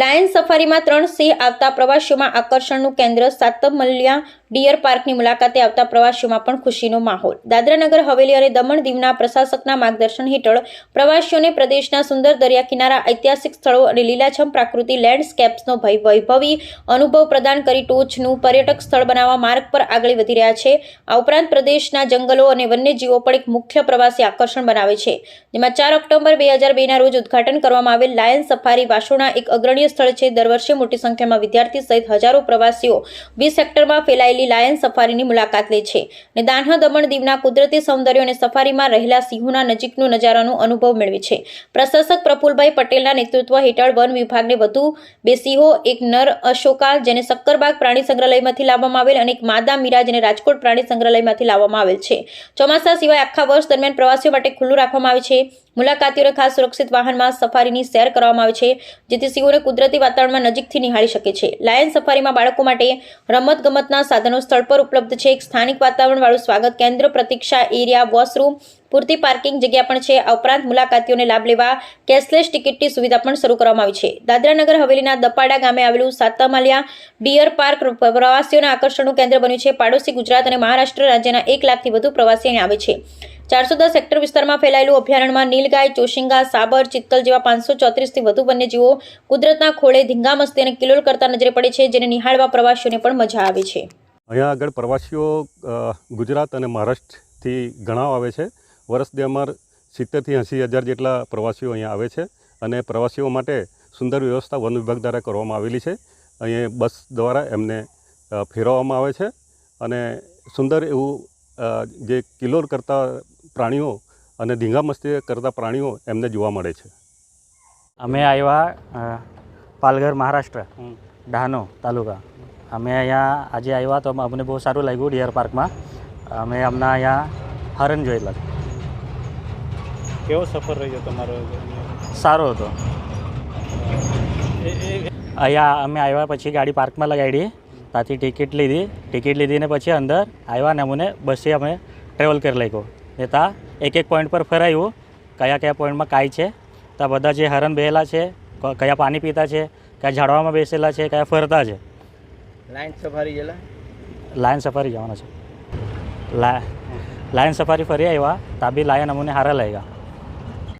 Lion સફારીમાં ત્રણ સિંહ આવતા પ્રવાસીઓમાં આકર્ષણનું કેન્દ્ર સાતમલ્યા ડિયર પાર્કની મુલાકાતે આવતા પ્રવાસીઓમાં પણ ખુશીનો માહોલ. દાદરાનગર, હવેલી અને દમણ દીવના પ્રશાસકના માર્ગદર્શન હેઠળ પ્રવાસીઓને પ્રદેશના સુંદર દરિયા કિનારા ઐતિહાસિક સ્થળો અને લીલાછમ પ્રાકૃતિક લેન્ડસ્કેપ્સનો ભય વૈભવી અનુભવ પ્રદાન કરી ટોચનું પર્યટક સ્થળ બનાવવા માર્ગ પર આગળ વધી રહ્યા છે. આ ઉપરાંત પ્રદેશના જંગલો અને વન્યજીવો પણ એક મુખ્ય પ્રવાસી આકર્ષણ બનાવે છે. જેમાં ચાર ઓક્ટોબર બે હજાર બેના રોજ ઉદ્ઘાટન કરવામાં આવેલ લાયન સફારી વાસોના એક અગ્રણીય સ્થળ છે. દર વર્ષે મોટી સંખ્યામાં વિદ્યાર્થી સહિત હજારો પ્રવાસીઓ વીસ સેક્ટરમાં ફેલાયેલી લાયન સફારીની મુલાકાત લે છે અને દાન્હા દમણ દીવના કુદરતી સૌંદર્ય અને સફારીમાં રહેલા સિંહોના નજીકનો નજારાનો અનુભવ મેળવે છે. પ્રશાસક પ્રફુલભાઈ પટેલના નેતૃત્વ હેઠળ વન વિભાગને વધુ બે સિંહો, એક નર અશોકા જેને સક્કરબાગ પ્રાણી સંગ્રહાલયમાંથી લાવવામાં આવેલ અને એક માદા મીરા જેને રાજકોટ પ્રાણી સંગ્રહાલયમાંથી લાવવામાં આવેલ છે. ચોમાસા સિવાય આખા વર્ષ દરમિયાન પ્રવાસીઓ માટે ખુલ્લું રાખવામાં આવે છે. મુલાકાતીઓને ખાસ સુરક્ષિત વાહનમાં સફારીની સેર કરવામાં આવે છે, જેથી સિંહોને કુદરતી વાતાવરણમાં નજીકથી નિહાળી શકે છે. લાયન સફારીમાં બાળકો માટે રમત ગમતના સાધનો સ્થળ પર ઉપલબ્ધ છે. એક સ્થાનિક વાતાવરણવાળું સ્વાગત કેન્દ્ર, પ્રતીક્ષા એરિયા, વોશરૂમ, પૂરતી પાર્કિંગ જગ્યા પણ છે. આ ઉપરાંત મુલાકાતીઓને લાભ લેવા કેશલેસ ટિકિટની સુવિધા પણ શરૂ કરવામાં આવી છે. દાદરાનગર હવેલીના દપાડા ગામે આવેલું સાતમાલિયા ડિયર પાર્ક પ્રવાસીઓના આકર્ષણનું કેન્દ્ર બન્યું છે. પાડોશી ગુજરાત અને મહારાષ્ટ્ર રાજ્યના એક લાખથી વધુ પ્રવાસી આવે છે. ચારસો દસ હેક્ટર વિસ્તારમાં ફેલાયેલું અભયારણ્યમાં નીલગાય, ચોશિંગા, સાબર, ચિત્તલ જેવા પાંચસો ચોત્રીસથી વધુ વન્યજીવો કુદરતના ખોળે ધીંગામસ્તી અને કિલોલ કરતા નજરે પડે છે, જેને નિહાળવા પ્રવાસીઓને પણ મજા આવે છે. અહીંયા આગળ પ્રવાસીઓ ગુજરાત અને મહારાષ્ટ્રથી ઘણા આવે છે. વર્ષ દરમિયાન સિત્તેરથી એંસી હજાર જેટલા પ્રવાસીઓ અહીંયા આવે છે અને પ્રવાસીઓ માટે સુંદર વ્યવસ્થા વન વિભાગ દ્વારા કરવામાં આવેલી છે. અહીંયા બસ દ્વારા એમને ફેરવવામાં આવે છે અને સુંદર એવું જે કિલોર કરતા પ્રાણીઓ અને ધીંગામસ્તી કરતા પ્રાણીઓ એમને જોવા મળે છે. અમે આવ્યા પાલઘર મહારાષ્ટ્ર ડહાનો તાલુકા. અમે અહીંયા આજે આવ્યા તો અમને બહુ સારું લાગ્યું ડિયર પાર્કમાં. અમે હમણાં અહીંયા હરણ જોયેલા કેવો સફર રહ્યો તમારો? સારો હતો. અહીંયા અમે આવ્યા પછી ગાડી પાર્કમાં લગાડી ત્યાંથી ટિકિટ લીધી. ટિકિટ લીધીને પછી અંદર આવ્યા ને અમને બસે અમે ટ્રેવલ કરી લાગ્યો ને ત્યાં એક એક પોઈન્ટ પર ફરાયું. કયા કયા પોઈન્ટમાં કાંઈ છે? ત્યાં બધા જે હરણ બેહેલા છે કયા પાણી પીતા છે કયા ઝાડવામાં બેસેલા છે કયા ફરતા છે? લાયન સફારી ગયેલા? લાયન સફારી જવાના છે. લાયન સફારી ફરી આવ્યા તા બી લાયન અમને હારા લાગ્યા